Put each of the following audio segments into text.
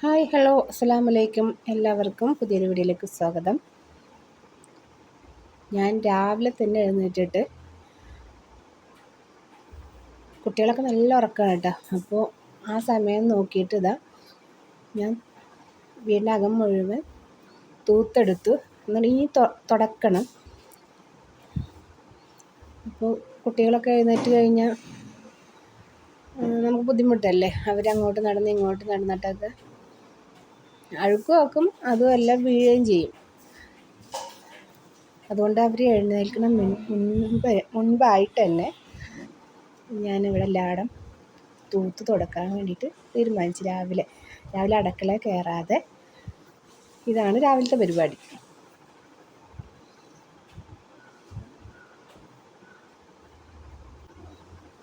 Hi hello അസ്സാം വലൈക്കും എല്ലാവർക്കും പുതിയൊരു വീഡിയോയിലേക്ക് സ്വാഗതം. ഞാൻ രാവിലെ തന്നെ എഴുന്നേറ്റിട്ട് കുട്ടികളൊക്കെ നല്ല ഉറക്കമാണ് കേട്ടോ. അപ്പോൾ ആ സമയം നോക്കിയിട്ട് ഇതാ ഞാൻ വീടിനകം മുഴുവൻ തൂത്തെടുത്തു. എന്നിട്ട് ഇനി തുടക്കണം. അപ്പോൾ കുട്ടികളൊക്കെ എഴുന്നേറ്റ് കഴിഞ്ഞാൽ നമുക്ക് ബുദ്ധിമുട്ടല്ലേ? അവരങ്ങോട്ട് നടന്ന് ഇങ്ങോട്ട് നടന്നിട്ടൊക്കെ അഴുക്കും ആക്കും അതുമല്ല വീഴുകയും ചെയ്യും. അതുകൊണ്ട് അവർ എഴുന്നേൽക്കണം മുൻപ് മുൻപായിട്ട് തന്നെ ഞാനിവിടെ ലാടം തൂത്ത് തുടക്കാൻ വേണ്ടിയിട്ട് തീരുമാനിച്ചു. രാവിലെ രാവിലെ അടക്കള കയറാതെ ഇതാണ് രാവിലത്തെ പരിപാടി.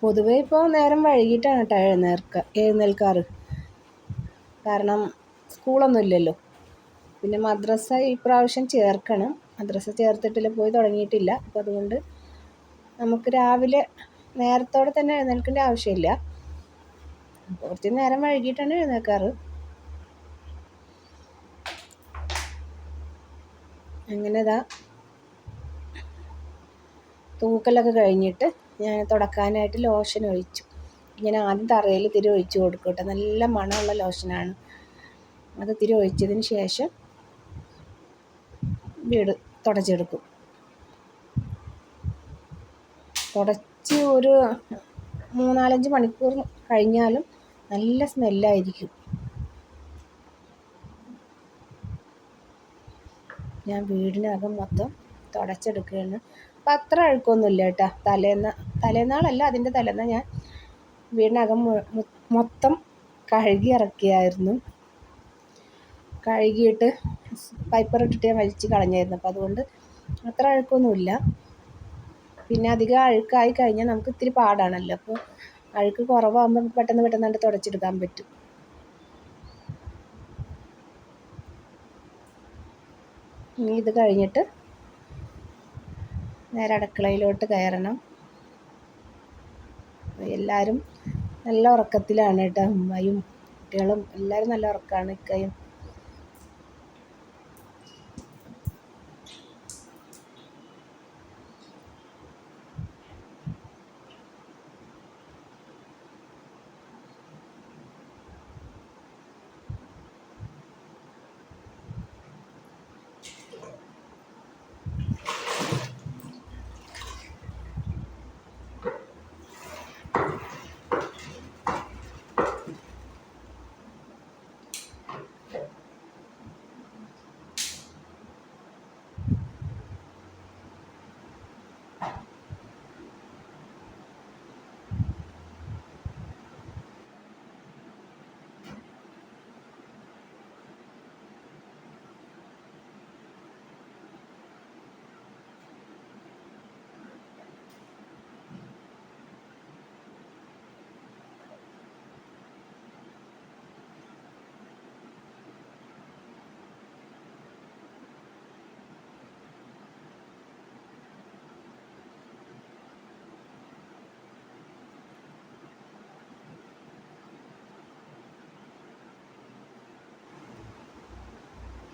പൊതുവെ ഇപ്പോൾ നേരം വൈകിട്ടാണ് കേട്ടോ എഴുന്നേൽക്കുക എഴുന്നേൽക്കാറ്. കാരണം സ്കൂളൊന്നും ഇല്ലല്ലോ. പിന്നെ മദ്രസ ഈ പ്രാവശ്യം ചേർക്കണം. മദ്രസ ചേർത്തിട്ടില്ല പോയി തുടങ്ങിയിട്ടില്ല. അപ്പോൾ അതുകൊണ്ട് നമുക്ക് രാവിലെ നേരത്തോടെ തന്നെ എഴുന്നേൽക്കേണ്ട ആവശ്യമില്ല. കുറച്ച് നേരം വൈകിട്ടാണ് എഴുന്നേൽക്കാറ്. അങ്ങനെ ഇതാ തൂക്കലൊക്കെ കഴിഞ്ഞിട്ട് ഞാൻ തുടക്കാനായിട്ട് ലോഷൻ ഒഴിച്ചു. ഇങ്ങനെ ആദ്യം തറയിൽ തിരി ഒഴിച്ച് കൊടുക്കട്ടെ നല്ല മണമുള്ള ലോഷനാണ്. അത് ഇത്തിരി ഒഴിച്ചതിന് ശേഷം വീട് തുടച്ചെടുക്കും. തുടച്ച് ഒരു മൂന്നാലഞ്ച് മണിക്കൂർ കഴിഞ്ഞാലും നല്ല സ്മെല്ലായിരിക്കും. ഞാൻ വീടിനകം മൊത്തം തുടച്ചെടുക്കുകയാണ്. അപ്പം അത്ര അഴുക്കൊന്നുമില്ല കേട്ടോ. തലേന്ന് തലേന്നാളല്ല അതിന്റെ തലേന്ന് ഞാൻ വീടിനകം മൊത്തം കഴുകി ഇറക്കിയായിരുന്നു. കഴുകിയിട്ട് പൈപ്പർ ഇട്ടിട്ട് ഞാൻ വലിച്ച് കളഞ്ഞായിരുന്നു. അപ്പോൾ അതുകൊണ്ട് അത്ര അഴുക്കൊന്നുമില്ല. പിന്നെ അധികം അഴുക്കായി കഴിഞ്ഞാൽ നമുക്ക് ഇത്തിരി പാടാണല്ലോ. അപ്പോൾ അഴുക്ക് കുറവാകുമ്പോൾ പെട്ടെന്ന് പെട്ടെന്ന് തുടച്ചെടുക്കാൻ പറ്റും. ഇനി ഇത് കഴിഞ്ഞിട്ട് നേരെ അടുക്കളയിലോട്ട് കയറണം. എല്ലാവരും നല്ല ഉറക്കത്തിലാണ് കേട്ടോ. അമ്മയും കുട്ടികളും എല്ലാവരും നല്ല ഉറക്കമാണ് ഇക്കയും.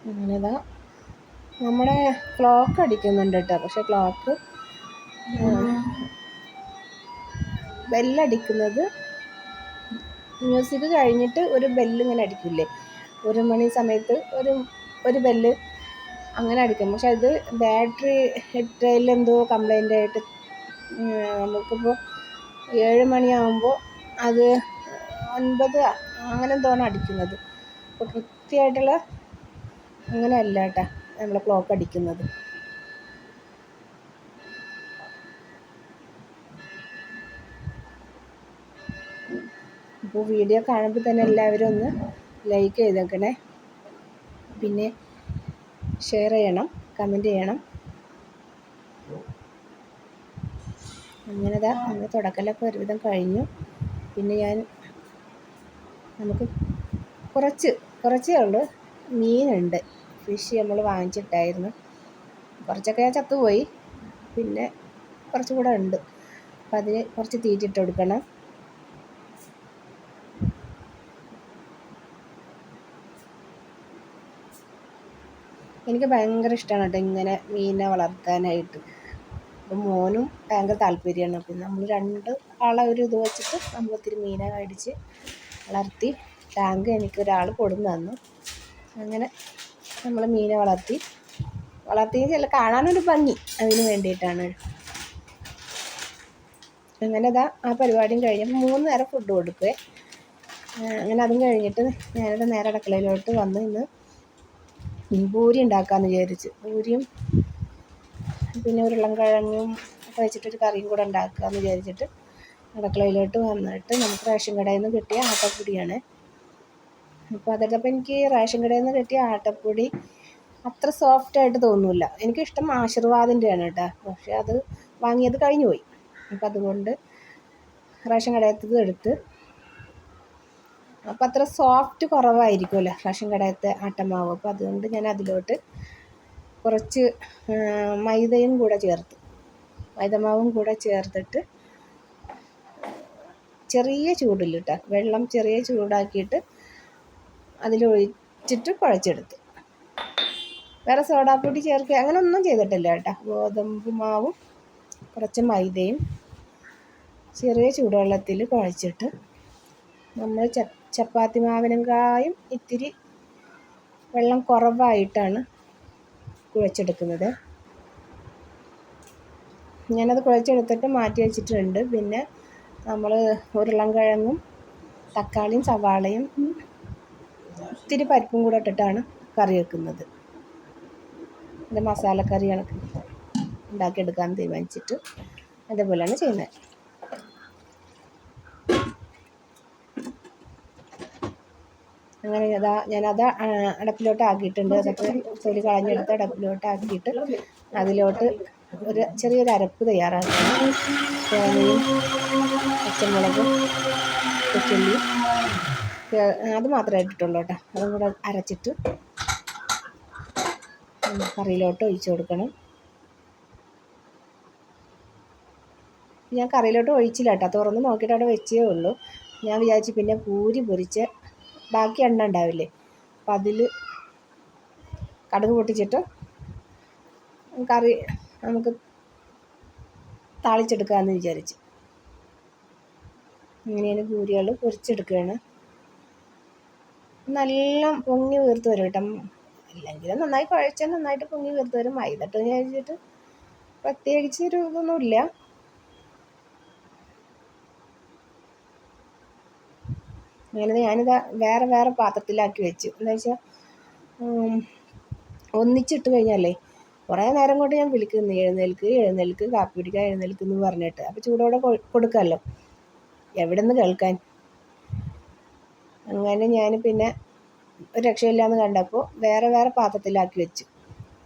അങ്ങനെ ഇതാ നമ്മുടെ ക്ലോക്ക് അടിക്കുന്നുണ്ട് കേട്ടോ പക്ഷെ ക്ലോക്ക് ബെല്ലടിക്കുന്നത് മ്യൂസിക് കഴിഞ്ഞിട്ട് ഒരു ബെല്ല് ഇങ്ങനെ അടിക്കില്ലേ? ഒരു മണി സമയത്ത് ഒരു ഒരു ബെല്ല് അങ്ങനെ അടിക്കും. പക്ഷെ അത് ബാറ്ററി ഇട്ടതിൽ എന്തോ കംപ്ലൈന്റ് ആയിട്ട് നമുക്കിപ്പോൾ ഏഴ് മണിയാകുമ്പോൾ അത് ഒൻപത് അങ്ങനെ എന്തോണ് അടിക്കുന്നത്. അപ്പോൾ കൃത്യമായിട്ടുള്ള അങ്ങനെ അല്ല കേട്ടാ നമ്മൾ ക്ലോക്ക് അടിക്കുന്നത്. അപ്പോൾ വീഡിയോ കാണുമ്പോൾ തന്നെ എല്ലാവരും ഒന്ന് ലൈക്ക് ചെയ്തേക്കണേ. പിന്നെ ഷെയർ ചെയ്യണം കമന്റ് ചെയ്യണം. അങ്ങനെതാ നമ്മൾ തുടക്കലൊക്കെ ഒരുവിധം കഴിഞ്ഞു. പിന്നെ ഞാൻ നമുക്ക് കുറച്ച് കുറച്ചേ ഉള്ളൂ. മീനുണ്ട്. ഫിഷ് നമ്മൾ വാങ്ങിച്ചിട്ടായിരുന്നു. കുറച്ചൊക്കെ ചത്തുപോയി. പിന്നെ കുറച്ചും കൂടെ ഉണ്ട്. അപ്പം അതിന് കുറച്ച് തീറ്റിട്ട് കൊടുക്കണം. എനിക്ക് ഭയങ്കര ഇഷ്ടമാണ് കേട്ടോ ഇങ്ങനെ മീനെ വളർത്താനായിട്ട്. അപ്പം മോനും ഭയങ്കര താല്പര്യമാണ്. പിന്നെ നമ്മൾ രണ്ട് ആളെ ഒരു ഇത് വെച്ചിട്ട് നമ്മൾ ഒത്തിരി മീനെ മേടിച്ച് വളർത്തി. ടാങ്ക് എനിക്കൊരാൾ കൊടുന്നു തന്നു. അങ്ങനെ നമ്മൾ മീനെ വളർത്തി. വളർത്തി ചില കാണാനൊരു ഭംഗി അതിന് വേണ്ടിയിട്ടാണ്. അങ്ങനെ ഇതാ ആ പരിപാടിയും കഴിഞ്ഞപ്പോൾ മൂന്ന് നേരം ഫുഡ് കൊടുക്കുവേ. അങ്ങനെ അതും കഴിഞ്ഞിട്ട് ഞാനിവിടെ നേരെ അടുക്കളയിലോട്ട് വന്ന് ഇന്ന് പൂരി ഉണ്ടാക്കാമെന്ന് വിചാരിച്ച്. പൂരിയും പിന്നെ ഉരുളൻകിഴങ്ങും ഒക്കെ വെച്ചിട്ടൊരു കറിയും കൂടെ ഉണ്ടാക്കാമെന്ന് വിചാരിച്ചിട്ട് അടുക്കളയിലോട്ട് വന്നിട്ട് നമുക്ക് റേഷൻ കടയിൽ നിന്ന് കിട്ടിയ ആട്ടപ്പൊടിയാണ് അപ്പോൾ അതൊക്കെ അപ്പോൾ എനിക്ക് റേഷൻ കടയിൽ നിന്ന് കിട്ടിയ ആട്ടപ്പൊടി അത്ര സോഫ്റ്റ് ആയിട്ട് തോന്നില്ല. എനിക്കിഷ്ടം ആശീർവാദിന്റെയാണ് കേട്ടോ. പക്ഷേ അത് വാങ്ങിയത് കഴിഞ്ഞു പോയി. അപ്പം അതുകൊണ്ട് റേഷൻ കടയത്തത് എടുത്ത് അപ്പം അത്ര സോഫ്റ്റ് കുറവായിരിക്കുമല്ലോ റേഷൻ കടയത്തെ ആട്ടമാവ്. അപ്പം അതുകൊണ്ട് ഞാൻ അതിലോട്ട് കുറച്ച് മൈദയും കൂടെ ചേർത്ത്. മൈദമാവും കൂടെ ചേർത്തിട്ട് ചെറിയ ചൂടില്ല കേട്ടോ വെള്ളം ചെറിയ ചൂടാക്കിയിട്ട് അതിലൊഴിച്ചിട്ട് കുഴച്ചെടുത്ത്. വേറെ സോഡാപ്പൊടി ചേർക്കുക അങ്ങനെ ഒന്നും ചെയ്തിട്ടില്ല കേട്ടോ. ഗോതമ്പ് മാവും കുറച്ച് മൈദയും ചെറിയ ചൂടുവെള്ളത്തിൽ കുഴച്ചിട്ട് നമ്മൾ ചപ്പാത്തി മാവിനെങ്കായും ഇത്തിരി വെള്ളം കുറവായിട്ടാണ് കുഴച്ചെടുക്കുന്നത്. ഞാനത് കുഴച്ചെടുത്തിട്ട് മാറ്റി വെച്ചിട്ടുണ്ട്. പിന്നെ നമ്മൾ ഉരുളൻകിഴങ്ങും തക്കാളിയും സവാളയും ഇത്തിരി പരിപ്പും കൂടെ ഇട്ടിട്ടാണ് കറി വെക്കുന്നത്. ഇത് മസാലക്കറി കണക്ക് ഉണ്ടാക്കിയെടുക്കാൻ തീരുമാനിച്ചിട്ട് അതേപോലെയാണ് ചെയ്യുന്നത്. അങ്ങനെ അതാ ഞാനത് അടപ്പിലോട്ട് ആക്കിയിട്ടുണ്ട്. അതൊക്കെ തൊലി കളഞ്ഞെടുത്ത് അടപ്പിലോട്ട് ആക്കിയിട്ട് അതിലോട്ട് ഒരു ചെറിയൊരു അരപ്പ് തയ്യാറാക്കണം തേങ്ങയും പച്ചമുളകും കൊച്ചുള്ളി അത് മാത്രമേ ഇട്ടിട്ടുള്ളൂ കേട്ടോ. അതും കൂടെ അരച്ചിട്ട് കറിയിലോട്ട് ഒഴിച്ചു കൊടുക്കണം. ഞാൻ കറിയിലോട്ട് ഒഴിച്ചില്ല കേട്ടോ. തുറന്ന് നോക്കിയിട്ട് അവിടെ വെച്ചേ ഉള്ളൂ. ഞാൻ വിചാരിച്ചു പിന്നെ പൂരി പൊരിച്ച് ബാക്കി എണ്ണ ഉണ്ടാവില്ലേ? അപ്പം അതിൽ കടുക് പൊട്ടിച്ചിട്ട് കറി നമുക്ക് താളിച്ചെടുക്കാമെന്ന് വിചാരിച്ചു. ഇങ്ങനെയാണ് പൂരികൾ പൊരിച്ചെടുക്കുകയാണ്. നല്ല പൊങ്ങി വീർത്ത് വരും കേട്ടോ. ഇല്ലെങ്കിലും നന്നായി കുഴച്ചാൽ നന്നായിട്ട് പൊങ്ങി വീർത്ത് വരും. മൈദട്ട് വിചാരിച്ചിട്ട് പ്രത്യേകിച്ച് ഒരു ഇതൊന്നുമില്ല അങ്ങനെ ഞാനിത് വേറെ വേറെ പാത്രത്തിലാക്കി വെച്ചു. എന്താ വെച്ചാൽ ഒന്നിച്ചിട്ട് കഴിഞ്ഞാലേ കുറേ നേരം കൊണ്ട് ഞാൻ വിളിക്കുന്നു എഴുന്നേൽക്ക് എഴുന്നേൽക്ക് കാപ്പി കുടിക്കാൻ എഴുന്നേൽക്ക് എന്ന് പറഞ്ഞിട്ട്. അപ്പോൾ ചൂടോടെ കൊടുക്കാമല്ലോ എവിടെ നിന്ന് കേൾക്കാൻ? അങ്ങനെ ഞാൻ പിന്നെ ഒരു രക്ഷയില്ലാന്ന് കണ്ടപ്പോൾ വേറെ വേറെ പാത്രത്തിലാക്കി വെച്ചു.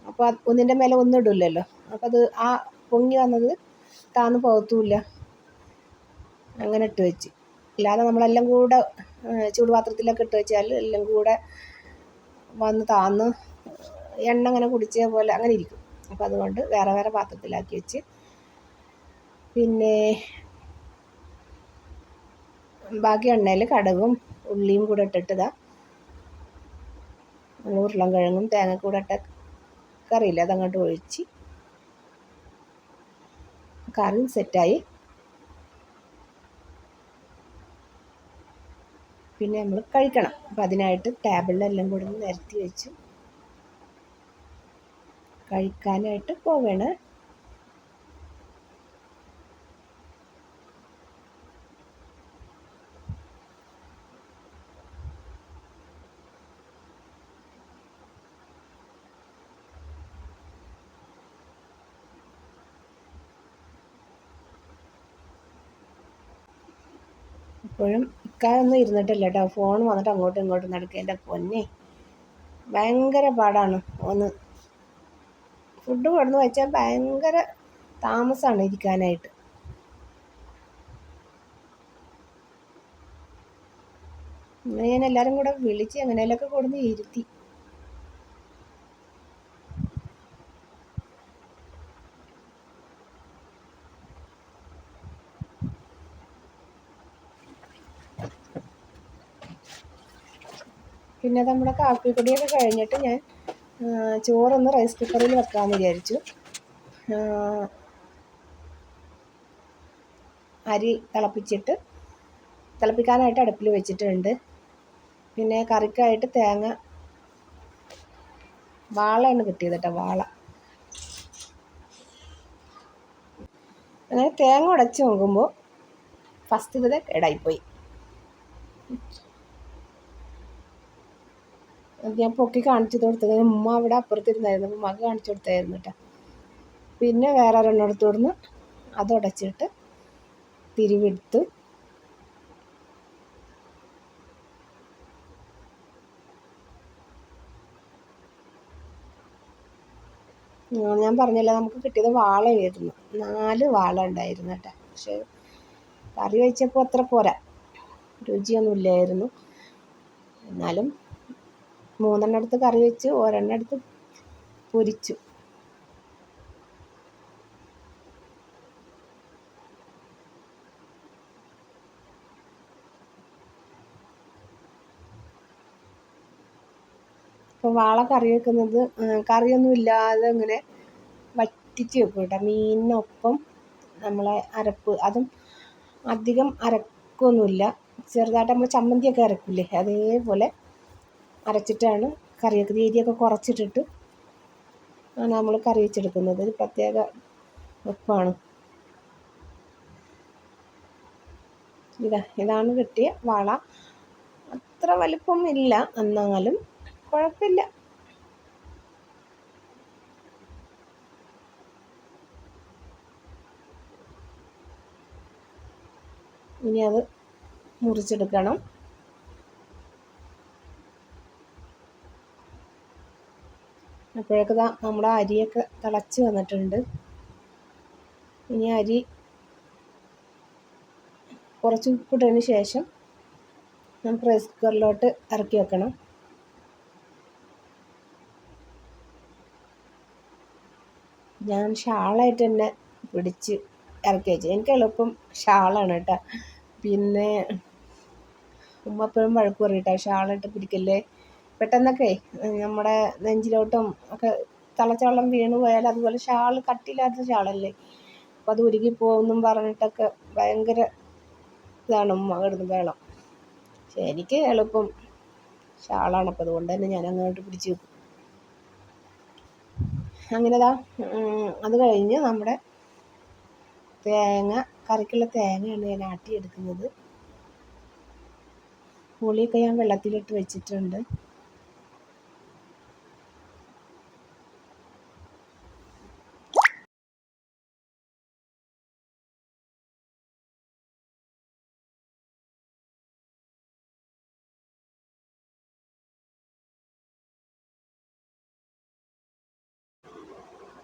അപ്പോൾ ഒന്നിന്റെ മേലെ ഒന്നും ഇടില്ലല്ലോ അപ്പോൾ അത് ആ പൊങ്ങി വന്നത് താന്ന് പോകത്തുമില്ല അങ്ങനെ ഇട്ട് വെച്ച്. അല്ലാതെ നമ്മളെല്ലാം കൂടെ ചൂടുപാത്രത്തിലൊക്കെ ഇട്ട് വെച്ചാൽ എല്ലാം കൂടെ വന്ന് താന്ന് എണ്ണ അങ്ങനെ കുടിച്ച പോലെ അങ്ങനെ ഇരിക്കും. അപ്പോൾ അതുകൊണ്ട് വേറെ വേറെ പാത്രത്തിലാക്കി വെച്ച്. പിന്നെ ബാക്കി എണ്ണയിൽ കടുകും ഉള്ളിയും കൂടെ ഇട്ടിട്ട് ഇതാ ഉരുളൻ കിഴങ്ങും കൂടെ ഇട്ട കറിയില്ല അതങ്ങോട്ട് ഒഴിച്ച് കറി സെറ്റായി. പിന്നെ നമ്മൾ കഴിക്കണം. അപ്പം അതിനായിട്ട് ടേബിളിലെല്ലാം കൂടെ നിരത്തി വെച്ചു കഴിക്കാനായിട്ട് പോവേണ്. ഇപ്പോഴും ഇക്കാലൊന്നും ഇരുന്നിട്ടില്ല കേട്ടോ ഫോൺ വന്നിട്ട് അങ്ങോട്ടും ഇങ്ങോട്ടും നടക്കുക എന്റെ പൊന്നെ. ഭയങ്കര പാടാണ് ഒന്ന്. ഫുഡ് കൊടുന്ന് വെച്ചാൽ ഭയങ്കര താമസമാണ് ഇരിക്കാനായിട്ട്. ഞാൻ എല്ലാവരും കൂടെ വിളിച്ച് എങ്ങനെയൊക്കെ കൊടുന്ന് ഇരുത്തി. പിന്നെ നമ്മുടെ കാപ്പിപ്പൊടിയൊക്കെ കഴിഞ്ഞിട്ട് ഞാൻ ചോറൊന്ന് റൈസ് കുക്കറിൽ വെക്കാമെന്ന് വിചാരിച്ചു. അരി തിളപ്പിച്ചിട്ട് തിളപ്പിക്കാനായിട്ട് അടുപ്പിൽ വെച്ചിട്ടുണ്ട്. പിന്നെ കറിക്കായിട്ട് തേങ്ങ വാളയാണ് കിട്ടിയത് കേട്ടോ വാള. അങ്ങനെ തേങ്ങ ഉടച്ച് നോക്കുമ്പോൾ ഫസ്റ്റ് ഇത് കേടായിപ്പോയി. ഞാൻ പൊക്കി കാണിച്ചു കൊടുത്തത്. ഉമ്മ അവിടെ അപ്പുറത്തിരുന്നായിരുന്നു. അപ്പോൾ മകൻ കാണിച്ചു കൊടുത്തായിരുന്നു കേട്ടോ പിന്നെ വേറെ ഒരെണ്ണം കൊടുന്ന് അത് ഉടച്ചിട്ട് തിരിവെടുത്ത്. ഞാൻ പറഞ്ഞില്ല നമുക്ക് കിട്ടിയത് വാളയായിരുന്നു. നാല് വാള ഉണ്ടായിരുന്നു കേട്ടോ പക്ഷേ കറി വെച്ചപ്പോൾ അത്ര പോരാ. രുചിയൊന്നും ഇല്ലായിരുന്നു എന്നാലും മൂന്നെണ്ണം എടുത്ത് കറി വെച്ച് ഒരെണ്ണം എടുത്ത് പൊരിച്ചു. അപ്പോൾ വാള കറി വെക്കുന്നത് കറിയൊന്നും ഇല്ലാതെ ഇങ്ങനെ വറ്റിച്ച് വെക്കും കേട്ടോ. മീനിനൊപ്പം നമ്മളെ അരപ്പ് അതും അധികം അരക്കൊന്നുമില്ല. ചെറുതായിട്ട് നമ്മൾ ചമ്മന്തിയൊക്കെ അരക്കില്ലേ അതേപോലെ അരച്ചിട്ടാണ് കറി വെക്കുന്നത് എരിയൊക്കെ കുറച്ചിട്ടിട്ട് ആണ് നമ്മൾ കറി വെച്ചെടുക്കുന്നത്. ഒരു പ്രത്യേക വെപ്പാണ് ഇതാ ഇതാണ് കിട്ടിയ വാള. അത്ര വലിപ്പം ഇല്ല എന്നാലും കുഴപ്പമില്ല. ഇനി അത് മുറിച്ചെടുക്കണം. അപ്പോഴേക്ക് നമ്മുടെ അരിയൊക്കെ തിളച്ച് വന്നിട്ടുണ്ട്. ഇനി അരി കുറച്ച് ഉപ്പിട്ടതിന് ശേഷം നമുക്ക് റൈസ് കുക്കറിലോട്ട് ഇറക്കി വെക്കണം. ഞാൻ ഷാളായിട്ട് തന്നെ പിടിച്ച് ഇറക്കി വെച്ചു. എനിക്ക് എളുപ്പം ഷാളാണ് കേട്ടോ. പിന്നെ ഉമ്മ എപ്പോഴും വഴക്ക് പറയും ഷാളിട്ട് പിടിക്കല്ലേ? പെട്ടെന്നൊക്കെ നമ്മുടെ നെഞ്ചിലോട്ടും ഒക്കെ തിളച്ച വീണു പോയാൽ അതുപോലെ ഷാൾ കട്ടിയില്ലാത്ത ഷാളല്ലേ? അപ്പോൾ അത് ഉരുകി പറഞ്ഞിട്ടൊക്കെ ഭയങ്കര ഇതാണ് ഉമ്മ കിടന്ന് വേണം പക്ഷെ എനിക്ക് എളുപ്പം ഷാളാണ് അപ്പോൾ അതുകൊണ്ട് തന്നെ ഞാൻ അങ്ങോട്ട് പിടിച്ച് വെക്കും. അങ്ങനെ ദാ അത് കഴിഞ്ഞ് നമ്മുടെ തേങ്ങ കറിക്കുള്ള തേങ്ങയാണ് ഞാൻ ആട്ടിയെടുക്കുന്നത്. പുളിയൊക്കെ ഞാൻ വെള്ളത്തിലിട്ട് വെച്ചിട്ടുണ്ട്.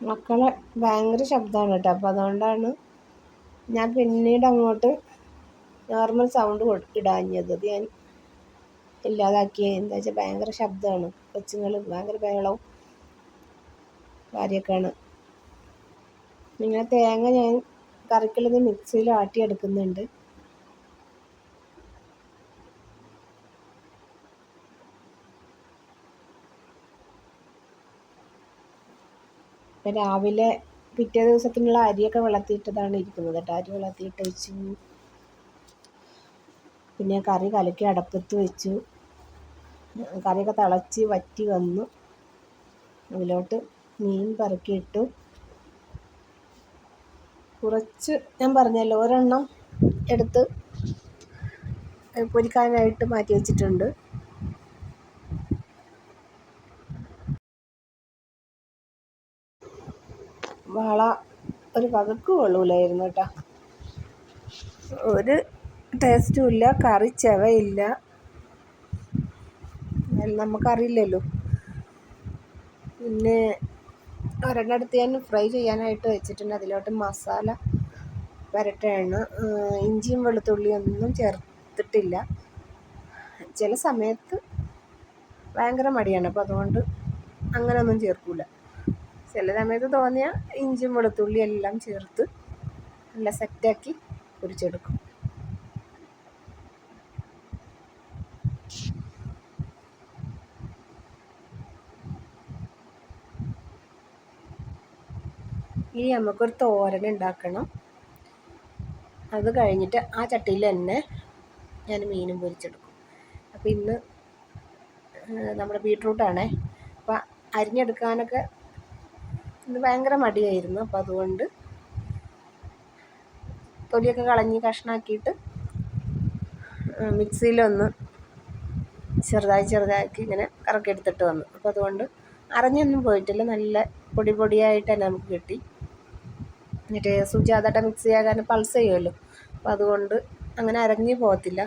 മക്കളെ ഭയങ്കര ശബ്ദമാണ് കേട്ടോ. അപ്പോൾ അതുകൊണ്ടാണ് ഞാൻ പിന്നീട് അങ്ങോട്ട് നോർമൽ സൗണ്ട് ഇടാഞ്ഞത്. അത് ഞാൻ ഇല്ലാതാക്കിയത് എന്താ വെച്ചാൽ ഭയങ്കര ശബ്ദമാണ്. കൊച്ചുങ്ങൾ ഭയങ്കര ബഹളവും കാര്യമൊക്കെയാണ്. ഇങ്ങനെ തേങ്ങ ഞാൻ കറിക്കുള്ളത് മിക്സിയിൽ ആട്ടിയെടുക്കുന്നുണ്ട്. ഇപ്പം രാവിലെ പിറ്റേ ദിവസത്തിനുള്ള അരിയൊക്കെ വെള്ളത്തിയിട്ടതാണ് ഇരിക്കുന്നത് കേട്ടോ. അരി വെള്ളത്തിയിട്ട് വെച്ചു. പിന്നെ കറി കലക്കി അടപ്പത്ത് വെച്ചു. കറിയൊക്കെ തിളച്ച് വറ്റി വന്നു. അതിലോട്ട് മീൻ പറക്കിയിട്ടു. കുറച്ച് ഞാൻ പറഞ്ഞല്ലോ ഒരെണ്ണം എടുത്ത് പൊരിക്കാനായിട്ട് മാറ്റി വെച്ചിട്ടുണ്ട്. വള ഒരു വകക്ക് കൊള്ളൂലായിരുന്നു കേട്ടോ. ഒരു ടേസ്റ്റും ഇല്ല കറി ചെവയില്ല. നമുക്കറിയില്ലല്ലോ. പിന്നെ ഒരെണ്ണടുത്ത് ഞാൻ ഫ്രൈ ചെയ്യാനായിട്ട് വെച്ചിട്ടുണ്ട്. അതിലോട്ട് മസാല വരട്ടാണ് ഇഞ്ചിയും വെളുത്തുള്ളിയും ഒന്നും ചേർത്തിട്ടില്ല. ചില സമയത്ത് ഭയങ്കര മടിയാണ്. അപ്പോൾ അതുകൊണ്ട് അങ്ങനെയൊന്നും ചേർക്കില്ല ചില സമയത്ത് തോന്നിയ ഇഞ്ചും വെളുത്തുള്ളി എല്ലാം ചേർത്ത് നല്ല സെറ്റാക്കി പൊരിച്ചെടുക്കും. ഇനി നമുക്കൊരു തോരൻ ഉണ്ടാക്കണം. അത് കഴിഞ്ഞിട്ട് ആ ചട്ടിയിൽ തന്നെ ഞാൻ മീനും പൊരിച്ചെടുക്കും. അപ്പോൾ ഇന്ന് നമ്മുടെ ബീട്രൂട്ടാണേ. അപ്പോൾ അരിഞ്ഞെടുക്കാനൊക്കെ ഇന്ന് ഭയങ്കര മടിയായിരുന്നു. അപ്പോൾ അതുകൊണ്ട് തൊലിയൊക്കെ കളഞ്ഞ് കഷ്ണാക്കിയിട്ട് മിക്സിയിലൊന്ന് ചെറുതായി ചെറുതാക്കി ഇങ്ങനെ കറക്കി എടുത്തിട്ട് വന്നു. അപ്പോൾ അതുകൊണ്ട് അരഞ്ഞൊന്നും പോയിട്ടില്ല. നല്ല പൊടി പൊടിയായിട്ട് തന്നെ നമുക്ക് കിട്ടി. എന്നിട്ട് സുജാതയുടെ മിക്സി ചെയ്യാൻ പൾസ് ചെയ്യുമല്ലോ. അപ്പോൾ അതുകൊണ്ട് അങ്ങനെ അരഞ്ഞ് പോകത്തില്ല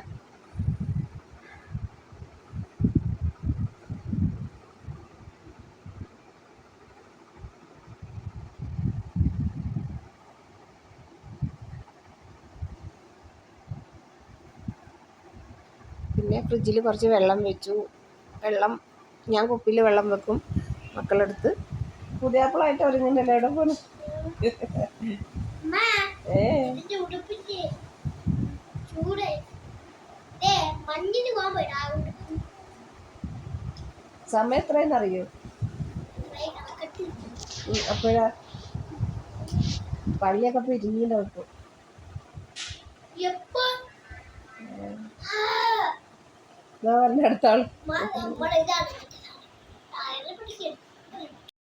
പിന്നെ ഫ്രിഡ്ജിൽ കുറച്ച് വെള്ളം വെച്ചു. വെള്ളം ഞാൻ കുപ്പിയിൽ വെള്ളം വെക്കും മക്കളെടുത്ത്. പുതിയാപ്പിളായിട്ട് ഒരുങ്ങുന്നല്ലേ എവിടെ പോണു? സമയം എത്രയെന്ന് അറിയോ? അപ്പോഴാ പള്ളിയൊക്കെ പിരിഞ്ഞിട്ട് വെക്കും. എപ്പോ? ഇതാ പറഞ്ഞ അടുത്ത ആൾ നമ്മുടെ ഇതാണ്